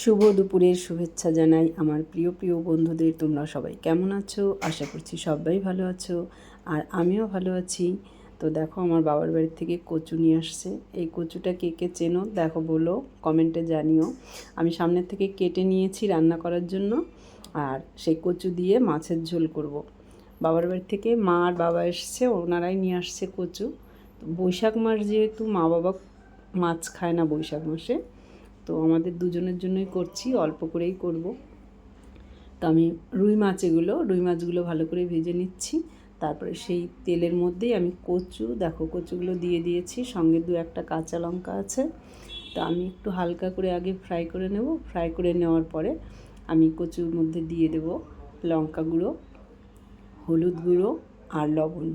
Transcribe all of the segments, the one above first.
শুভ দুপুরের শুভেচ্ছা জানাই আমার প্রিয় প্রিয় বন্ধুদের। তোমরা সবাই কেমন আছো? আশা করছি সবাই ভালো আছো আর আমিও ভালো আছি। তো দেখো, আমার বাবার বাড়ি থেকে কচু নিয়ে আসছে। এই কচুটা কে কে চেনো? দেখো, বলো, কমেন্টে জানিও। আমি সামনের থেকে কেটে নিয়েছি রান্না করার জন্য আর সেই কচু দিয়ে মাছের ঝোল করব। বাবার বাড়ি থেকে মা আর বাবা এসছে, ওনারাই নিয়ে আসছে কচু। বৈশাখ মাস যেহেতু মা বাবা মাছ খায় না বৈশাখ মাসে তো আমাদের দুজনের জন্যই করছি, অল্প করেই করব। তো আমি রুই মাছ এগুলো, রুই মাছগুলো ভালো করে ভেজে নিচ্ছি। তারপরে সেই তেলের মধ্যেই আমি কচু, দেখো কচুগুলো দিয়ে দিয়েছি, সঙ্গে দু একটা কাঁচা লঙ্কা আছে। তো আমি একটু হালকা করে আগে ফ্রাই করে নেব। ফ্রাই করে নেওয়ার পরে আমি কচুর মধ্যে দিয়ে দেব লঙ্কা গুঁড়ো, হলুদ গুঁড়ো আর লবণ।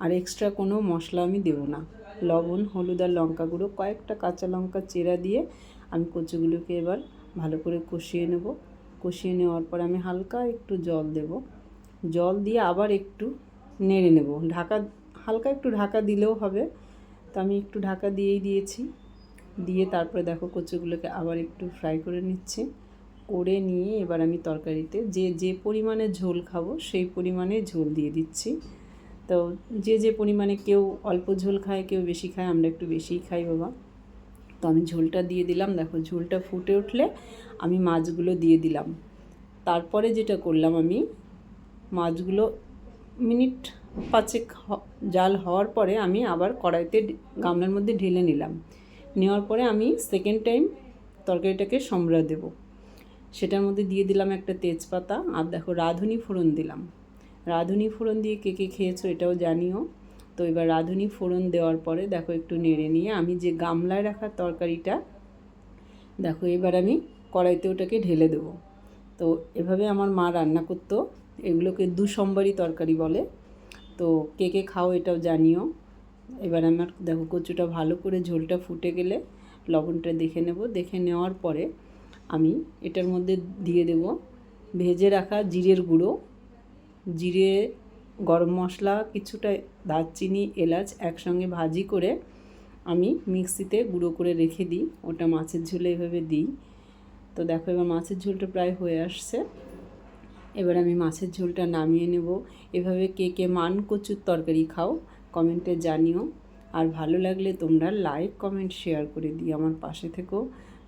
আর এক্সট্রা কোনো মশলা আমি দেবো না। লবণ, হলুদ আর লঙ্কা গুঁড়ো, কয়েকটা কাঁচা লঙ্কা চেরা দিয়ে আমি কচুগুলোকে এবার ভালো করে কষিয়ে নেব। কষিয়ে নেওয়ার পর আমি হালকা একটু জল দেব। জল দিয়ে আবার একটু নেড়ে নেব। ঢাকা, হালকা একটু ঢাকা দিলেও হবে। তো আমি একটু ঢাকা দিয়েই দিয়েছি। দিয়ে তারপরে দেখো কচুগুলোকে আবার একটু ফ্রাই করে নিচ্ছি। করে নিয়ে এবার আমি তরকারিতে যে যে পরিমাণে ঝোল খাব সেই পরিমাণে ঝোল দিয়ে দিচ্ছি। তো যে যে পরিমাণে কেউ অল্প ঝোল খায়, কেউ বেশি খায়, আমরা একটু বেশিই খাই বাবা। তো আমি ঝোলটা দিয়ে দিলাম। দেখো, ঝোলটা ফুটে উঠলে আমি মাছগুলো দিয়ে দিলাম। তারপরে যেটা করলাম আমি, মাছগুলো মিনিট পাঁচেক জাল হওয়ার পরে আমি আবার কড়াইতে গামলার মধ্যে ঢেলে নিলাম। নেওয়ার পরে আমি সেকেন্ড টাইম তরকারিটাকে সম্রা দেব। সেটার মধ্যে দিয়ে দিলাম একটা তেজপাতা আর দেখো, রাঁধুনি ফোড়ন দিলাম। রাঁধুনি ফোড়ন দিয়ে কে কে খেয়েছো এটাও জানিও। তো এবার রাঁধুনি ফোড়ন দেওয়ার পরে দেখো একটু নেড়ে নিয়ে আমি যে গামলায় রাখা তরকারিটা, দেখো এবার আমি কড়াইতে ওটাকে ঢেলে দেবো। তো এভাবে আমার মা রান্না করতো, এগুলোকে দু সোমবারই তরকারি বলে। তো কে কে খাও এটাও জানিও। এবার আমার দেখো কচুটা ভালো করে ঝোলটা ফুটে গেলে লবণটা দেখে নেব। দেখে নেওয়ার পরে আমি এটার মধ্যে দিয়ে দেব ভেজে রাখা জিরের গুঁড়ো। জিরে গরম মশলা, কিছুটা দারচিনি, এলাচ একসঙ্গে ভাজি করে আমি মিক্সিতে গুঁড়ো করে রেখে দিই। ওটা মাছের ঝোলে এভাবে দিই। তো দেখো এবার মাছের ঝোলটা প্রায় হয়ে আসছে। এবার আমি মাছের ঝোলটা নামিয়ে নেব। এভাবে কে কে মান কচুর তরকারি খাও, কমেন্টে জানিও। আর ভালো লাগলে তোমরা লাইক, কমেন্ট, শেয়ার করে দিই আমার পাশে থেকো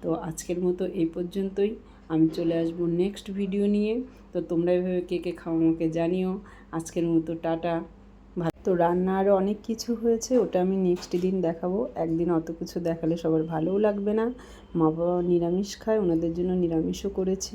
তো আজকের মতো এই পর্যন্তই। আমি চলে আসব নেক্সট ভিডিও নিয়ে। তো তোমরা এভাবে কে কে খাও আমাকে জানিও। আজকের মতো টাটা। তো রান্না আরও অনেক কিছু হয়েছে, ওটা আমি নেক্সট দিন দেখাবো। একদিন অত কিছু দেখালে সবার ভালোও লাগবে না। মা বাবা নিরামিষ খায়, ওনাদের জন্য নিরামিষও করেছি।